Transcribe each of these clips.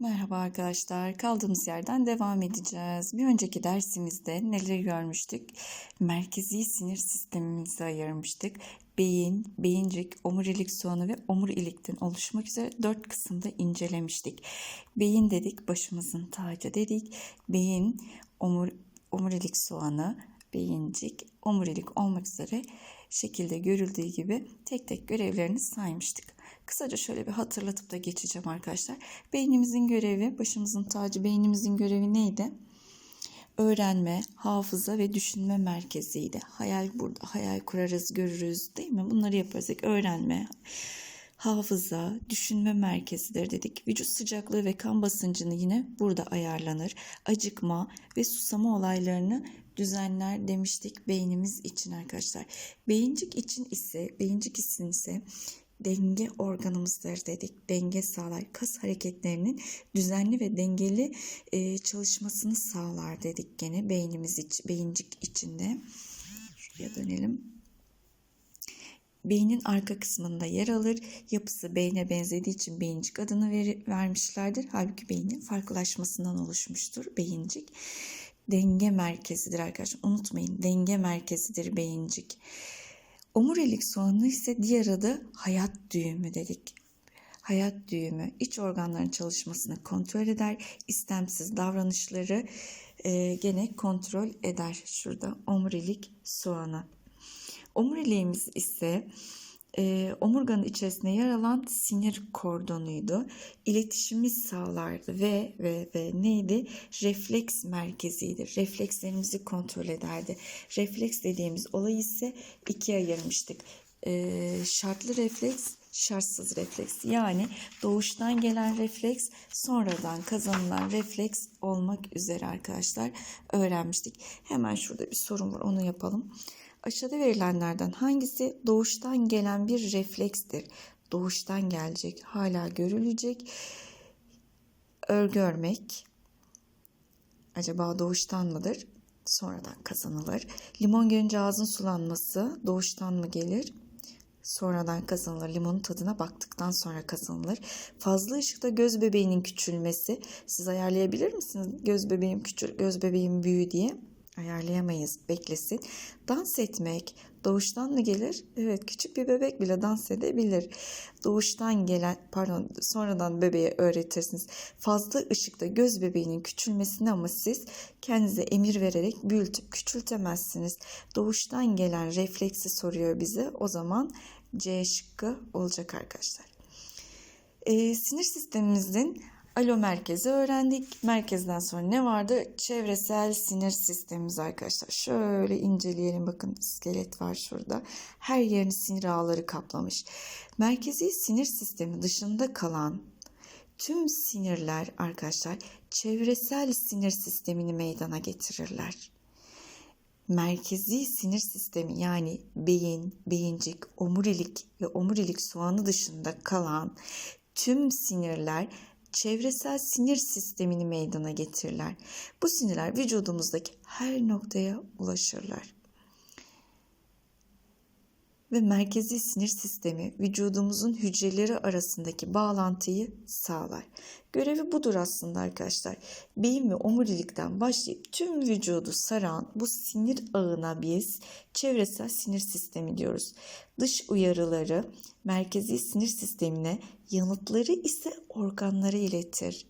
Merhaba arkadaşlar. Kaldığımız yerden devam edeceğiz. Bir önceki dersimizde neleri görmüştük? Merkezi sinir sistemimizi ayırmıştık. Beyin, beyincik, omurilik soğanı ve omurilikten oluşmak üzere dört kısımda incelemiştik. Beyin dedik, başımızın tacı dedik. Beyin, omur, omurilik soğanı, beyincik, omurilik olmak üzere şekilde görüldüğü gibi tek tek görevlerini saymıştık. Kısaca şöyle bir hatırlatıp da geçeceğim arkadaşlar. Beynimizin görevi, başımızın tacı beynimizin görevi neydi? Öğrenme, hafıza ve düşünme merkeziydi. Hayal burada, hayal kurarız, görürüz değil mi? Bunları yaparız. Öğrenme, hafıza, düşünme merkezidir dedik. Vücut sıcaklığı ve kan basıncını yine burada ayarlanır. Acıkma ve susama olaylarını düzenler demiştik beynimiz için arkadaşlar. Beyincik için ise, beyincik için ise denge organımızdır dedik. Denge sağlar. Kas hareketlerinin düzenli ve dengeli e, çalışmasını sağlar dedik gene beynimiz iç, beyincik içinde. Şuraya dönelim. Beynin arka kısmında yer alır. Yapısı beyne benzediği için beyincik adını ver, vermişlerdir. Halbuki beynin farklılaşmasından oluşmuştur beyincik. Denge merkezidir arkadaşlar. Unutmayın denge merkezidir beyincik. Omurilik soğanı ise diğer adı hayat düğümü dedik. Hayat düğümü iç organların çalışmasını kontrol eder. istemsiz davranışları e, gene kontrol eder. Şurada omurilik soğanı. Omuriliğimiz ise e, omurganın içerisinde yer alan sinir kordonuydu. İletişimi sağlardı ve ve ve neydi? Refleks merkeziydi. Reflekslerimizi kontrol ederdi. Refleks dediğimiz olayı ise ikiye ayırmıştık. E, şartlı refleks, şartsız refleks. Yani doğuştan gelen refleks, sonradan kazanılan refleks olmak üzere arkadaşlar öğrenmiştik. Hemen şurada bir sorun var, onu yapalım. Aşağıda verilenlerden hangisi doğuştan gelen bir reflekstir? Doğuştan gelecek, hala görülecek. Örgü örmek. Acaba doğuştan mıdır? Sonradan kazanılır. Limon görünce ağzın sulanması doğuştan mı gelir? Sonradan kazanılır. Limonun tadına baktıktan sonra kazanılır. Fazla ışıkta göz bebeğinin küçülmesi. Siz ayarlayabilir misiniz? Göz bebeğim küçül, göz bebeğim büyü diye ayarlayamayız. Beklesin. Dans etmek doğuştan mı gelir? Evet küçük bir bebek bile dans edebilir. Doğuştan gelen pardon sonradan bebeğe öğretirsiniz. Fazla ışıkta göz bebeğinin küçülmesini ama siz kendinize emir vererek büyütüp küçültemezsiniz. Doğuştan gelen refleksi soruyor bize. O zaman C şıkkı olacak arkadaşlar. Ee, sinir sistemimizin alo merkezi öğrendik. Merkezden sonra ne vardı? Çevresel sinir sistemimiz arkadaşlar. Şöyle inceleyelim. Bakın iskelet var şurada. Her yerini sinir ağları kaplamış. Merkezi sinir sistemi dışında kalan tüm sinirler arkadaşlar çevresel sinir sistemini meydana getirirler. Merkezi sinir sistemi yani beyin, beyincik, omurilik ve omurilik soğanı dışında kalan tüm sinirler çevresel sinir sistemini meydana getirirler. Bu sinirler vücudumuzdaki her noktaya ulaşırlar. Ve merkezi sinir sistemi vücudumuzun hücreleri arasındaki bağlantıyı sağlar. Görevi budur aslında arkadaşlar. Beyin ve omurilikten başlayıp tüm vücudu saran bu sinir ağına biz çevresel sinir sistemi diyoruz. Dış uyarıları merkezi sinir sistemine, yanıtları ise organlara iletir.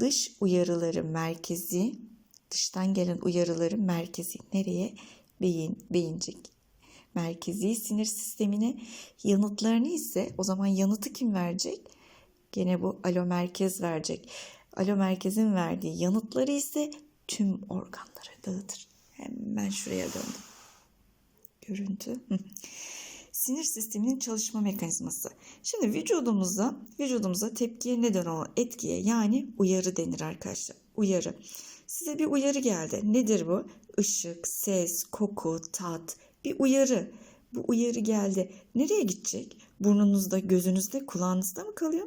Dış uyarıları merkezi, dıştan gelen uyarıları merkezi nereye? Beyin, beyincik, merkezi sinir sistemine yanıtlarını ise o zaman yanıtı kim verecek? Gene bu alo merkez verecek. Alo merkezin verdiği yanıtları ise tüm organlara dağıtır. Hemen şuraya döndüm. Görüntü. Sinir sisteminin çalışma mekanizması. Şimdi vücudumuza, vücudumuza tepkiye neden olan etkiye yani uyarı denir arkadaşlar. Uyarı. Size bir uyarı geldi. Nedir bu? Işık, ses, koku, tat, bir uyarı. Bu uyarı geldi. Nereye gidecek? Burnunuzda, gözünüzde, kulağınızda mı kalıyor?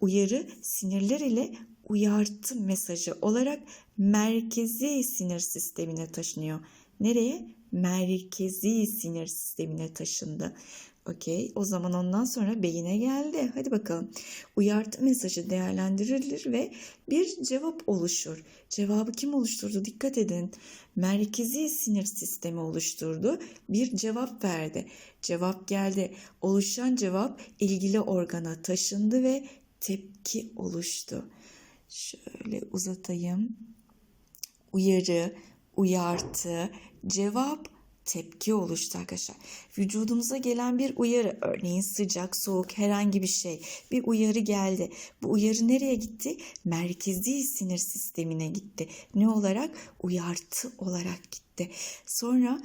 Uyarı sinirler ile uyartı mesajı olarak merkezi sinir sistemine taşınıyor. Nereye? Merkezi sinir sistemine taşındı. Okey. O zaman ondan sonra beyine geldi. Hadi bakalım. Uyartı mesajı değerlendirilir ve bir cevap oluşur. Cevabı kim oluşturdu? Dikkat edin. Merkezi sinir sistemi oluşturdu. Bir cevap verdi. Cevap geldi. Oluşan cevap ilgili organa taşındı ve tepki oluştu. Şöyle uzatayım. Uyarı, uyartı, cevap, tepki oluştu arkadaşlar. Vücudumuza gelen bir uyarı, örneğin sıcak, soğuk, herhangi bir şey, bir uyarı geldi. Bu uyarı nereye gitti? Merkezi sinir sistemine gitti. Ne olarak? Uyartı olarak gitti. Sonra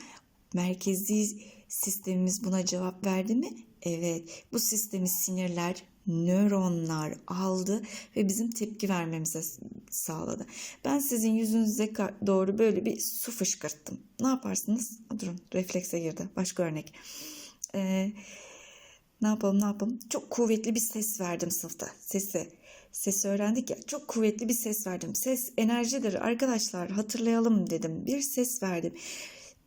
merkezi sistemimiz buna cevap verdi mi? Evet. Bu sistemi sinirler, nöronlar aldı ve bizim tepki vermemize sağladı. Ben sizin yüzünüze doğru böyle bir su fışkırttım. Ne yaparsınız? Durun reflekse girdi. Başka örnek. Ee, ne yapalım ne yapalım? Çok kuvvetli bir ses verdim sınıfta. Sesi. Sesi öğrendik ya. Çok kuvvetli bir ses verdim. Ses enerjidir arkadaşlar hatırlayalım dedim. Bir ses verdim.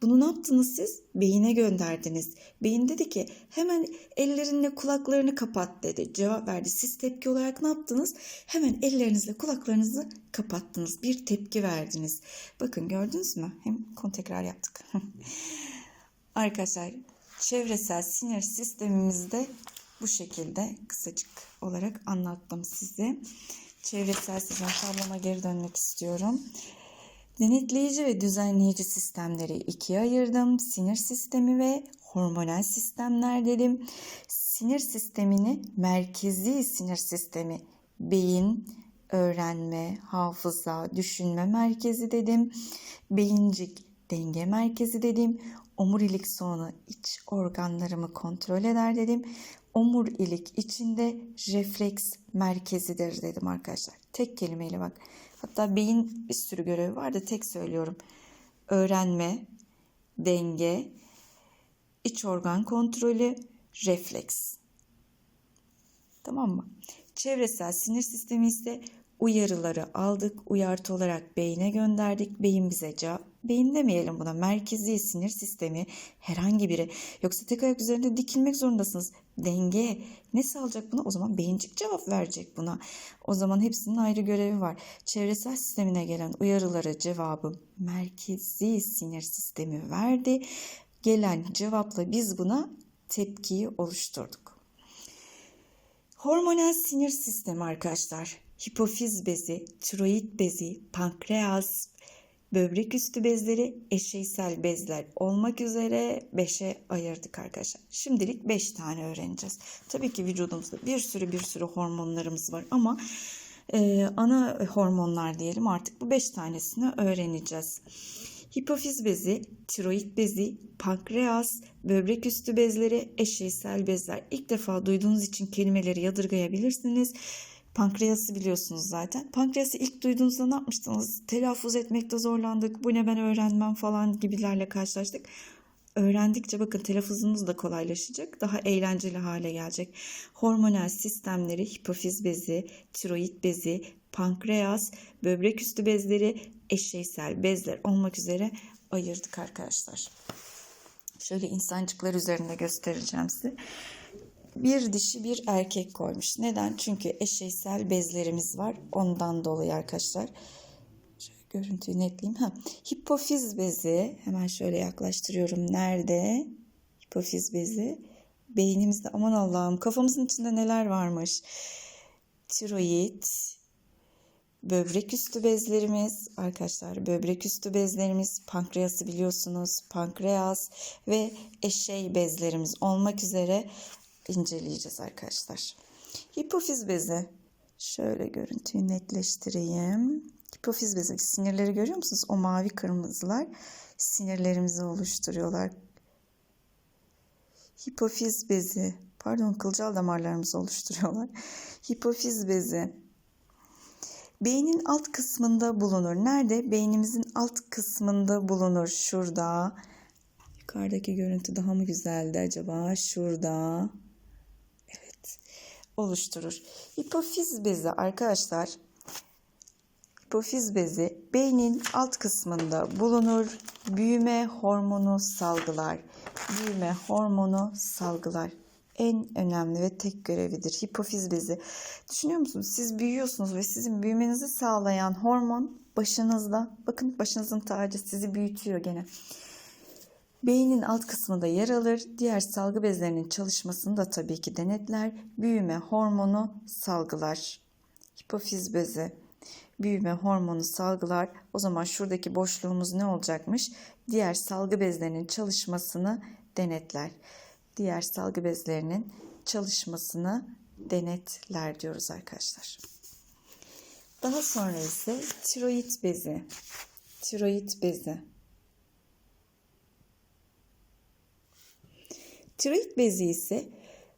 Bunu ne yaptınız siz? Beyine gönderdiniz. Beyin dedi ki hemen ellerinle kulaklarını kapat dedi. Cevap verdi. Siz tepki olarak ne yaptınız? Hemen ellerinizle kulaklarınızı kapattınız. Bir tepki verdiniz. Bakın gördünüz mü? Hem konu tekrar yaptık. Arkadaşlar çevresel sinir sistemimizde bu şekilde kısacık olarak anlattım size. Çevresel sistem tabloma geri dönmek istiyorum. Denetleyici ve düzenleyici sistemleri ikiye ayırdım. Sinir sistemi ve hormonal sistemler dedim. Sinir sistemini merkezi sinir sistemi, beyin, öğrenme, hafıza, düşünme merkezi dedim. Beyincik denge merkezi dedim. Omurilik soğunu iç organlarımı kontrol eder dedim. Omurilik içinde refleks merkezidir dedim arkadaşlar. Tek kelimeyle bak. Hatta beyin bir sürü görevi var da tek söylüyorum. Öğrenme, denge, iç organ kontrolü, refleks. Tamam mı? Çevresel sinir sistemi ise uyarıları aldık, uyartı olarak beyine gönderdik. Beyin bize cevap. Beyin demeyelim buna. Merkezi sinir sistemi herhangi biri. Yoksa tek ayak üzerinde dikilmek zorundasınız. Denge ne sağlayacak buna? O zaman beyincik cevap verecek buna. O zaman hepsinin ayrı görevi var. Çevresel sistemine gelen uyarıları cevabı merkezi sinir sistemi verdi. Gelen cevapla biz buna tepkiyi oluşturduk. Hormonal sinir sistemi arkadaşlar. Hipofiz bezi, tiroid bezi, pankreas, böbrek üstü bezleri, eşeysel bezler olmak üzere 5'e ayırdık arkadaşlar. Şimdilik 5 tane öğreneceğiz. Tabii ki vücudumuzda bir sürü bir sürü hormonlarımız var ama e, ana hormonlar diyelim artık bu 5 tanesini öğreneceğiz. Hipofiz bezi, tiroid bezi, pankreas, böbrek üstü bezleri, eşeysel bezler. İlk defa duyduğunuz için kelimeleri yadırgayabilirsiniz. Pankreası biliyorsunuz zaten. Pankreası ilk duyduğunuzda ne yapmıştınız? Telaffuz etmekte zorlandık. Bu ne ben öğrenmem falan gibilerle karşılaştık. Öğrendikçe bakın telaffuzunuz da kolaylaşacak. Daha eğlenceli hale gelecek. Hormonal sistemleri, hipofiz bezi, tiroid bezi, pankreas, böbrek üstü bezleri, eşeysel bezler olmak üzere ayırdık arkadaşlar. Şöyle insancıklar üzerinde göstereceğim size. Bir dişi bir erkek koymuş. Neden? Çünkü eşeysel bezlerimiz var. Ondan dolayı arkadaşlar. Şöyle görüntüyü netleyeyim. Ha, hipofiz bezi. Hemen şöyle yaklaştırıyorum. Nerede? Hipofiz bezi. Beynimizde aman Allah'ım kafamızın içinde neler varmış. Tiroid, böbrek üstü bezlerimiz arkadaşlar böbrek üstü bezlerimiz pankreası biliyorsunuz pankreas ve eşey bezlerimiz olmak üzere inceleyeceğiz arkadaşlar. Hipofiz bezi şöyle görüntüyü netleştireyim. Hipofiz bezi sinirleri görüyor musunuz? O mavi kırmızılar sinirlerimizi oluşturuyorlar. Hipofiz bezi pardon kılcal damarlarımızı oluşturuyorlar. Hipofiz bezi beynin alt kısmında bulunur. Nerede? Beynimizin alt kısmında bulunur. Şurada. Yukarıdaki görüntü daha mı güzeldi acaba? Şurada. Oluşturur. Hipofiz bezi arkadaşlar. Hipofiz bezi beynin alt kısmında bulunur. Büyüme hormonu salgılar. Büyüme hormonu salgılar. en önemli ve tek görevidir. Hipofiz bezi. Düşünüyor musunuz? Siz büyüyorsunuz ve sizin büyümenizi sağlayan hormon başınızda. Bakın başınızın tacı sizi büyütüyor gene. Beynin alt kısmında yer alır. Diğer salgı bezlerinin çalışmasını da tabii ki denetler. Büyüme hormonu salgılar. Hipofiz bezi büyüme hormonu salgılar. O zaman şuradaki boşluğumuz ne olacakmış? Diğer salgı bezlerinin çalışmasını denetler. Diğer salgı bezlerinin çalışmasını denetler diyoruz arkadaşlar. Daha sonra ise tiroid bezi. Tiroid bezi. Tiroid bezi ise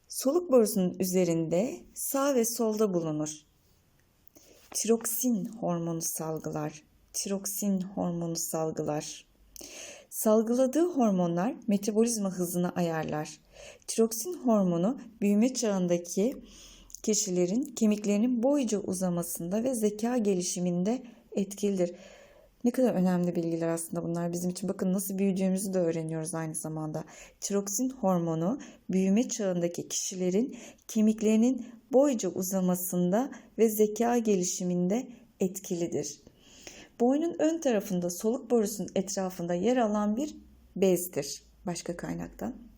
soluk borusunun üzerinde sağ ve solda bulunur. Tiroksin hormonu salgılar. Tiroksin hormonu salgılar. Salgıladığı hormonlar metabolizma hızını ayarlar. Tiroksin hormonu büyüme çağındaki kişilerin kemiklerinin boyca uzamasında ve zeka gelişiminde etkilidir. Ne kadar önemli bilgiler aslında bunlar bizim için. Bakın nasıl büyüdüğümüzü de öğreniyoruz aynı zamanda. Tiroksin hormonu büyüme çağındaki kişilerin kemiklerinin boyca uzamasında ve zeka gelişiminde etkilidir. Boynun ön tarafında soluk borusunun etrafında yer alan bir bezdir başka kaynaktan.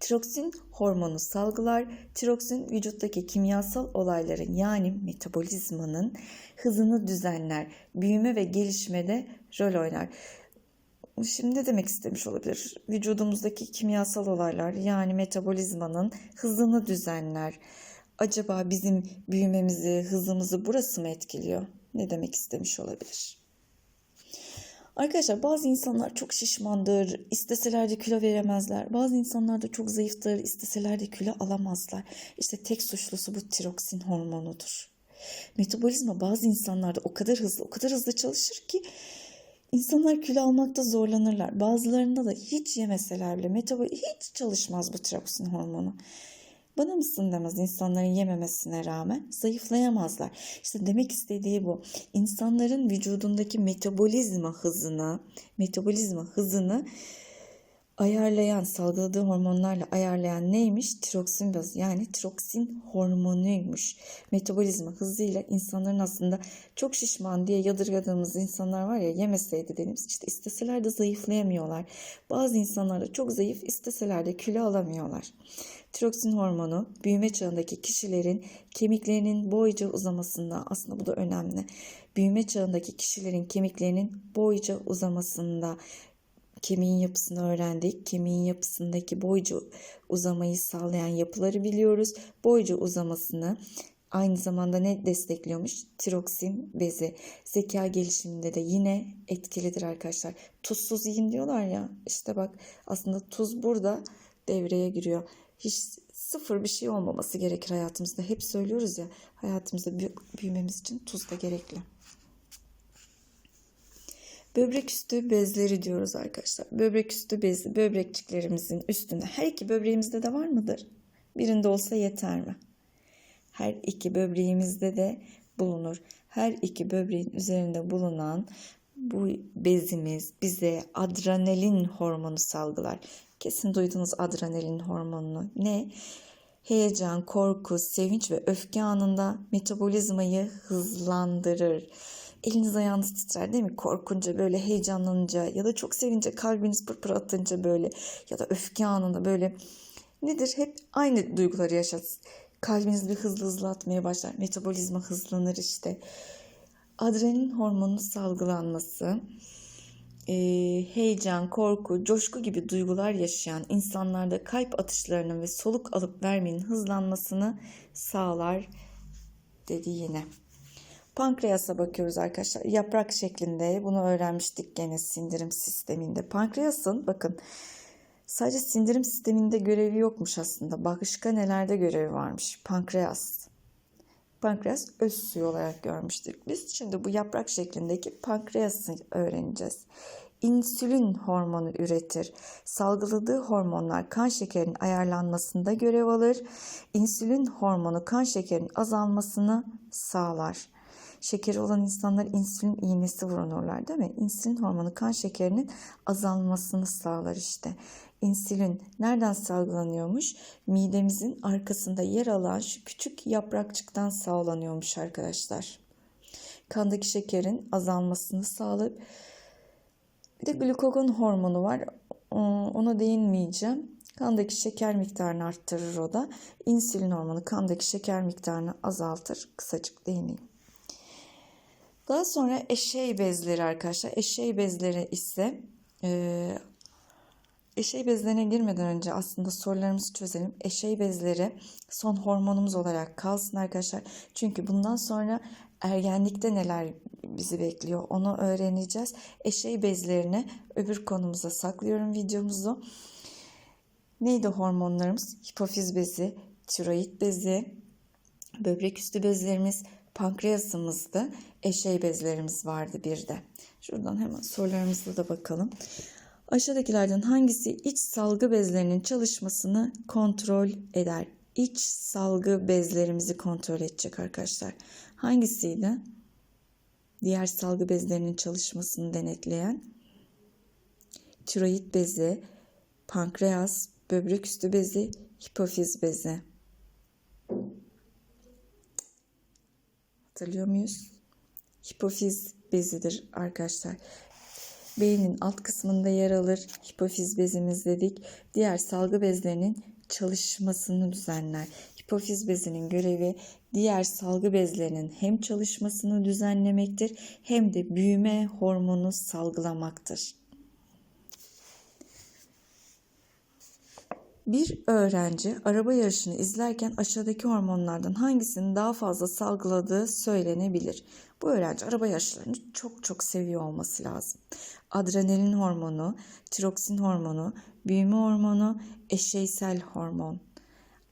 Tiroksin hormonu salgılar. Tiroksin vücuttaki kimyasal olayların yani metabolizmanın hızını düzenler. Büyüme ve gelişmede rol oynar. Şimdi ne demek istemiş olabilir? Vücudumuzdaki kimyasal olaylar yani metabolizmanın hızını düzenler. Acaba bizim büyümemizi, hızımızı burası mı etkiliyor? Ne demek istemiş olabilir? Arkadaşlar bazı insanlar çok şişmandır, isteseler de kilo veremezler. Bazı insanlar da çok zayıftır, isteseler de kilo alamazlar. İşte tek suçlusu bu tiroksin hormonudur. Metabolizma bazı insanlarda o kadar hızlı, o kadar hızlı çalışır ki insanlar kilo almakta zorlanırlar. Bazılarında da hiç yemeseler bile metabol hiç çalışmaz bu tiroksin hormonu. Bana mısın demez insanların yememesine rağmen zayıflayamazlar. İşte demek istediği bu. İnsanların vücudundaki metabolizma hızını, metabolizma hızını ayarlayan, salgıladığı hormonlarla ayarlayan neymiş? Tiroksin bazı yani tiroksin hormonuymuş. Metabolizma hızıyla insanların aslında çok şişman diye yadırgadığımız insanlar var ya yemeseydi dediğimiz işte isteseler de zayıflayamıyorlar. Bazı insanlar da çok zayıf isteseler de kilo alamıyorlar. Tiroksin hormonu büyüme çağındaki kişilerin kemiklerinin boyca uzamasında aslında bu da önemli. Büyüme çağındaki kişilerin kemiklerinin boyca uzamasında kemiğin yapısını öğrendik. Kemiğin yapısındaki boyca uzamayı sağlayan yapıları biliyoruz. Boyca uzamasını aynı zamanda ne destekliyormuş? Tiroksin bezi. Zeka gelişiminde de yine etkilidir arkadaşlar. Tuzsuz yiyin diyorlar ya. İşte bak aslında tuz burada devreye giriyor. Hiç sıfır bir şey olmaması gerekir hayatımızda. Hep söylüyoruz ya hayatımızda büyümemiz için tuz da gerekli. Böbrek üstü bezleri diyoruz arkadaşlar. Böbrek üstü bezi böbrekçiklerimizin üstünde. Her iki böbreğimizde de var mıdır? Birinde olsa yeter mi? Her iki böbreğimizde de bulunur. Her iki böbreğin üzerinde bulunan bu bezimiz bize adrenalin hormonu salgılar. Kesin duydunuz adrenalin hormonunu. Ne? Heyecan, korku, sevinç ve öfke anında metabolizmayı hızlandırır. Eliniz ayağınız titrer değil mi? Korkunca böyle heyecanlanınca ya da çok sevince kalbiniz pırpır atınca böyle ya da öfke anında böyle nedir? Hep aynı duyguları yaşat. Kalbiniz bir hızlı hızlı atmaya başlar. Metabolizma hızlanır işte. Adrenalin hormonunun salgılanması, e, heyecan, korku, coşku gibi duygular yaşayan insanlarda kalp atışlarının ve soluk alıp vermenin hızlanmasını sağlar dedi yine. Pankreasa bakıyoruz arkadaşlar. Yaprak şeklinde bunu öğrenmiştik gene sindirim sisteminde. Pankreasın bakın sadece sindirim sisteminde görevi yokmuş aslında. Başka nelerde görevi varmış? Pankreas. Pankreas öz suyu olarak görmüştük biz. Şimdi bu yaprak şeklindeki pankreası öğreneceğiz. İnsülin hormonu üretir. Salgıladığı hormonlar kan şekerinin ayarlanmasında görev alır. İnsülin hormonu kan şekerinin azalmasını sağlar. şekeri olan insanlar insülin iğnesi vurulurlar değil mi? İnsülin hormonu kan şekerinin azalmasını sağlar işte. İnsülin nereden salgılanıyormuş? Midemizin arkasında yer alan şu küçük yaprakçıktan sağlanıyormuş arkadaşlar. Kandaki şekerin azalmasını sağlayıp bir de glukagon hormonu var. Ona değinmeyeceğim. Kandaki şeker miktarını arttırır o da. İnsülin hormonu kandaki şeker miktarını azaltır. Kısacık değineyim. Daha sonra eşey bezleri arkadaşlar. Eşey bezleri ise e, eşey bezlerine girmeden önce aslında sorularımızı çözelim. Eşey bezleri son hormonumuz olarak kalsın arkadaşlar. Çünkü bundan sonra ergenlikte neler bizi bekliyor onu öğreneceğiz. Eşey bezlerini öbür konumuza saklıyorum videomuzu. Neydi hormonlarımız? Hipofiz bezi, tiroid bezi, böbrek üstü bezlerimiz, pankreasımızdı. Eşey bezlerimiz vardı bir de. Şuradan hemen sorularımızda da bakalım. Aşağıdakilerden hangisi iç salgı bezlerinin çalışmasını kontrol eder? İç salgı bezlerimizi kontrol edecek arkadaşlar. Hangisiydi? Diğer salgı bezlerinin çalışmasını denetleyen tiroid bezi, pankreas, böbrek üstü bezi, hipofiz bezi. Hatırlıyor muyuz? Hipofiz bezidir arkadaşlar. Beynin alt kısmında yer alır. Hipofiz bezimiz dedik. Diğer salgı bezlerinin çalışmasını düzenler. Hipofiz bezinin görevi diğer salgı bezlerinin hem çalışmasını düzenlemektir hem de büyüme hormonu salgılamaktır. Bir öğrenci araba yarışını izlerken aşağıdaki hormonlardan hangisinin daha fazla salgıladığı söylenebilir. Bu öğrenci araba yarışlarını çok çok seviyor olması lazım. Adrenalin hormonu, tiroksin hormonu, büyüme hormonu, eşeysel hormon.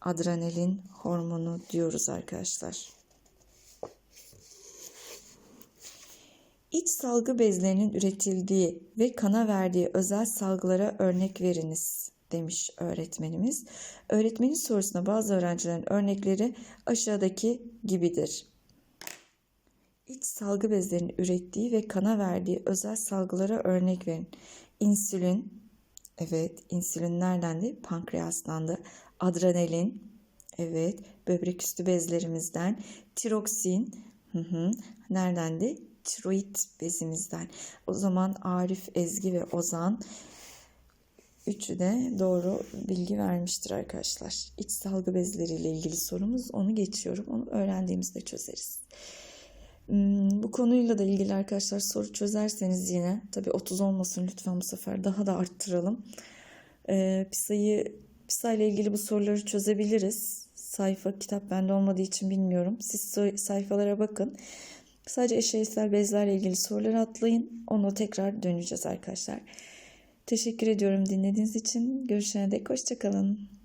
Adrenalin hormonu diyoruz arkadaşlar. İç salgı bezlerinin üretildiği ve kana verdiği özel salgılara örnek veriniz demiş öğretmenimiz. Öğretmenin sorusuna bazı öğrencilerin örnekleri aşağıdaki gibidir. İç salgı bezlerinin ürettiği ve kana verdiği özel salgılara örnek verin. İnsülin, evet insülin neredendi? Pankreaslandı. Adrenalin, evet böbrek üstü bezlerimizden. Tiroksin, hı hı, neredendi? Tiroid bezimizden. O zaman Arif, Ezgi ve Ozan Üçü de doğru bilgi vermiştir arkadaşlar. İç salgı bezleriyle ilgili sorumuz. Onu geçiyorum. Onu öğrendiğimizde çözeriz. Hmm, bu konuyla da ilgili arkadaşlar soru çözerseniz yine tabii 30 olmasın lütfen bu sefer daha da arttıralım. Ee, PISA'yı PISA ile ilgili bu soruları çözebiliriz. Sayfa kitap bende olmadığı için bilmiyorum. Siz sayfalara bakın. Sadece eşeysel bezlerle ilgili soruları atlayın. Onu tekrar döneceğiz arkadaşlar. Teşekkür ediyorum dinlediğiniz için. Görüşene dek hoşçakalın.